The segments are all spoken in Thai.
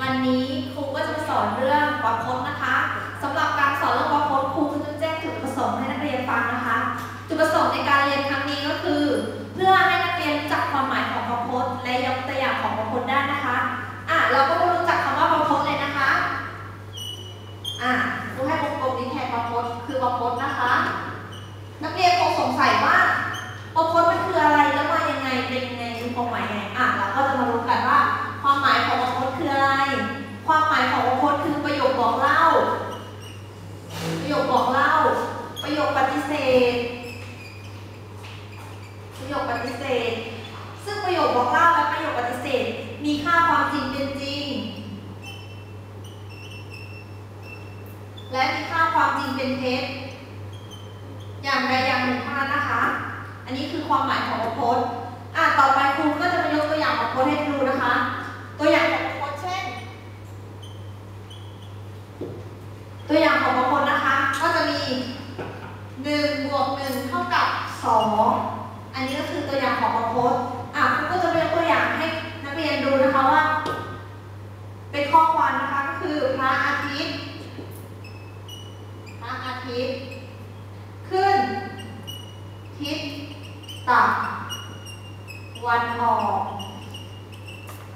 วันนี้ครูก็จะมาสอนเรื่องวรรคพจน์นะคะสำหรับการสอนเรื่องวรรคพจน์ครูก็จะแจ้งจุดประสงค์ให้นักเรียนฟังนะคะ จุดประสงค์ในการเรียนครั้งนี้ก็คือ เพื่อให้นักเรียนรู้จักความหมายของวรรคพจน์และยกตัวอย่างของวรรคพจน์ได้นะคะอะเราก็ บอกเล่าและประโยคปฏิเสธ มีค่าความจริงเป็นจริง และมีค่าความจริงเป็นเท็จอย่างใดอย่างหนึ่งเท่านั้นนะคะ อันนี้คือความหมายของวรรคพจน์อะต่อไปครูก็จะมายกตัวอย่างวรรคพจน์ให้ดูนะคะ ตัวอย่างของวรรคพจน์เช่น ตัวอย่างของวรรคพจน์นะคะ ก็จะมี1บวก1เท่ากับ 2 อันนี้ก็คือตัวอย่างของวรรคพจน์ อะครูก็จะยกตัวอย่างให้นักเรียนดูนะคะว่า เป็นข้อความนะคะก็คือพระอาทิตย์ พระอาทิตย์ ขึ้น ทิศตักวันออก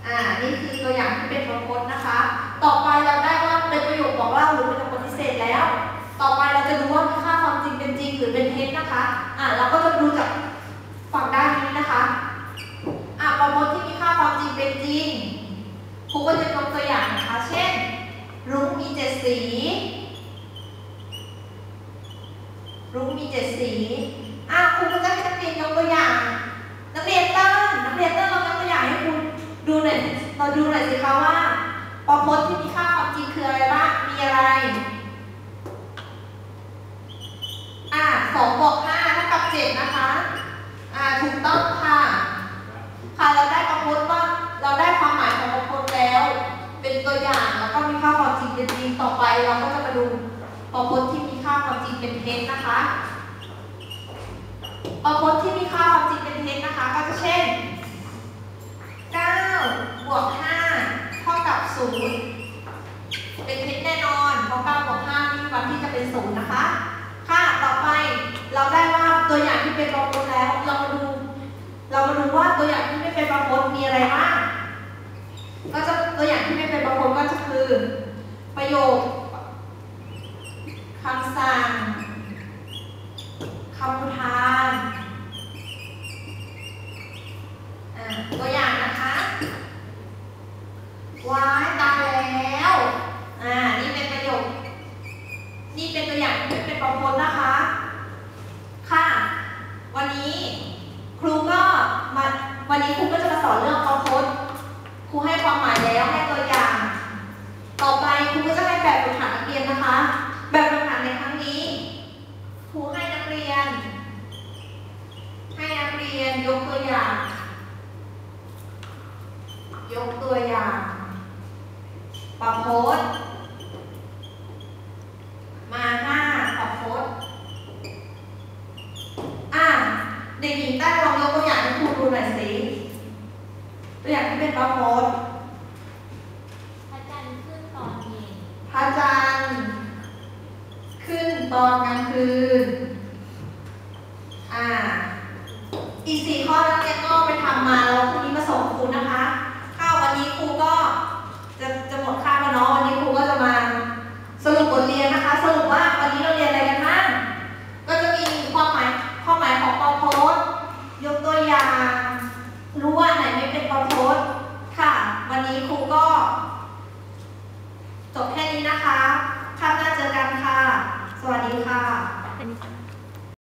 อ่า นี่คือตัวอย่างที่เป็นวรรคพจน์นะคะ ต่อไปเราได้ว่าเป็นประโยคบอกเล่าหรือเป็นประโยคปฏิเสธแล้ว ต่อไปเราจะดูว่ามีค่าความจริงเป็นจริงหรือเป็นเท็จนะคะ อ่าเราก็จะดูจากฝั่งด้านนี้นะคะ อ่าประโยคที่มีค่าความจริงเป็นจริงครูก็จะยกตัวอย่างนะคะ เช่น รุ้งมีเจ็ดสี รุ้งมีเจ็ดสี ดูหน่อยสิคะว่าประพจน์ที่มีค่าความจริงคืออะไรบ้าง มีอะไร อะสองบวกห้าเท่ากับเจ็ดนะคะ อ่า ถูกต้องค่ะ ค่ะ เราได้ประพจน์ว่า เราได้ความหมายของประพจน์แล้ว เป็นตัวอย่างแล้วก็มีค่าความจริงเป็นจริงต่อไป เราก็จะมาดูประพจน์ที่มีค่าความจริงเป็นเท็จนะคะประพจน์ที่มีค่าความจริงเป็นเท็จนะคะ ก็จะเช่น วก5เท่ากับ 0 เป็นเท็จแน่นอนเพราะ9บวก5ไม่มีวันที่จะเป็น 0 นะคะ ค่ะต่อไปเราได้ว่าตัวอย่างที่เป็นประพจน์แล้วเรามาดู เรามาดูว่าตัวอย่างที่ไม่เป็นประพจน์มีอะไรบ้างก็จะตัวอย่างที่ไม่เป็นประพจน์ก็จะคือ ประโยคคำสั่งคำอุทานอ่าตัวอย่างนะคะ ว้ายตายแล้ว อ่า นี่เป็นประโยค นี่เป็นตัวอย่างที่เป็นประพจน์นะคะ ค่ะ วันนี้ครูก็มา วันนี้ครูก็จะมาสอนเรื่องประพจน์ ครูให้ความหมายแล้วให้ตัวอย่าง ต่อไปครูก็จะให้แบบฝึกหัดนักเรียนนะคะ แบบฝึกหัดในครั้งนี้ ครูให้นักเรียน ให้นักเรียนยกตัวอย่าง ยกตัวอย่างประพจน์ มาห้าประพจน์ อะเด็กหญิงแต้ลองยกตัวอย่างให้ครูดูหน่อยสิ ตัวอย่างที่เป็นประพจน์พระจันทร์ขึ้นตอนเย็นพระจันทร์ขึ้นตอนกลางคืน อ่า อีกสี่ข้อนักเรียนก็ไปทำมาแล้วพรุ่งนี้มาส่งครูนะคะ